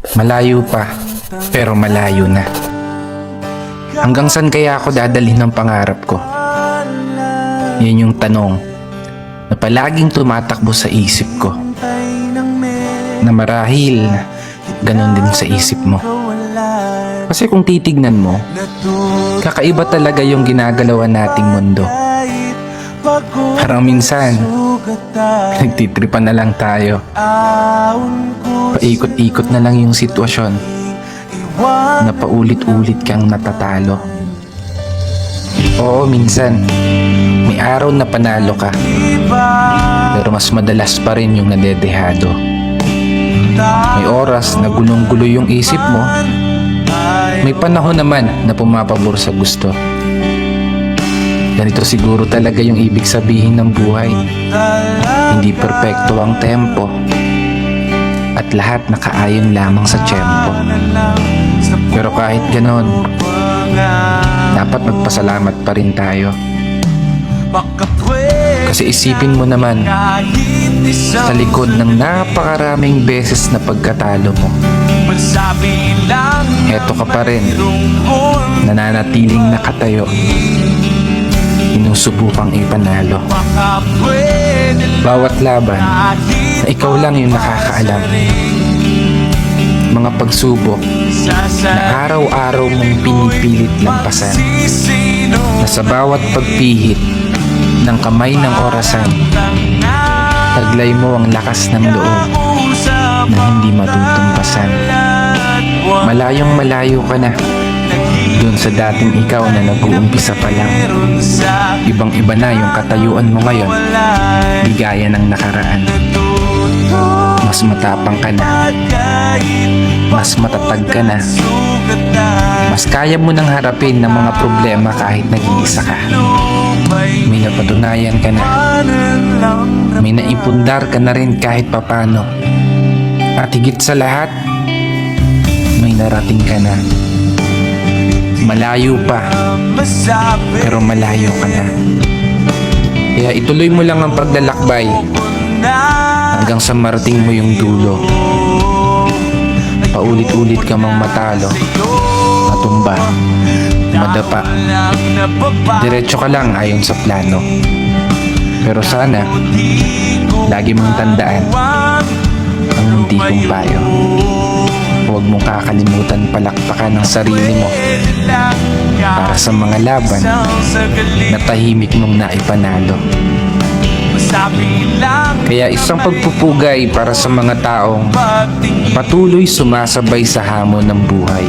Malayo pa, pero malayo na. Hanggang saan kaya ako dadalhin ng pangarap ko? Yan yung tanong na palaging tumatakbo sa isip ko. Na marahil, ganun din sa isip mo. Kasi kung titignan mo, kakaiba talaga yung ginagalawan nating mundo. Parang minsan, nagtitripan na lang tayo. Paikot-ikot na lang yung sitwasyon na paulit-ulit kang natatalo. Oo, minsan, may araw na panalo ka. Pero mas madalas pa rin yung nadedehado. May oras na gulong-gulo yung isip mo. May panahon naman na pumapabor sa gusto. Ganito siguro talaga yung ibig sabihin ng buhay. Hindi perpekto ang tempo. At lahat nakaayon lamang sa tempo. Pero kahit ganon, dapat magpasalamat pa rin tayo. Kasi isipin mo naman, sa likod ng napakaraming beses na pagkatalo mo, Heto ka pa rin. nananatiling nakatayo, inusubukang ipanalo. Bawat laban na ikaw lang yung nakakaalam. Mga pagsubok na araw-araw mong pinipilit lampasan. Na sa bawat pagpihit ng kamay ng orasan, taglay mo ang lakas ng loob na hindi matutumbasan. Malayong malayo ka na dun sa dating ikaw na nag-uumpisa pa lang. Ibang iba na yung katayuan mo ngayon, di gaya ng nakaraan. Mas matapang ka na, mas matatag ka na, mas kaya mo nang harapin ng mga problema kahit nag-iisa ka. May napatunayan ka na, may naipundar ka na rin kahit papano. At higit sa lahat, may narating ka na. Malayo pa, pero malayo ka na. Kaya ituloy mo lang ang paglalakbay hanggang sa marating mo yung dulo. Paulit-ulit ka mang matalo, matumba, madapa. Diretso ka lang ayon sa plano. Pero sana, lagi mong tandaan ang hindi kong payo. Huwag mong kakalimutan palakpakan ang sarili mo para sa mga laban na tahimik mong naipanalo. Kaya isang pagpupugay para sa mga taong patuloy sumasabay sa hamon ng buhay.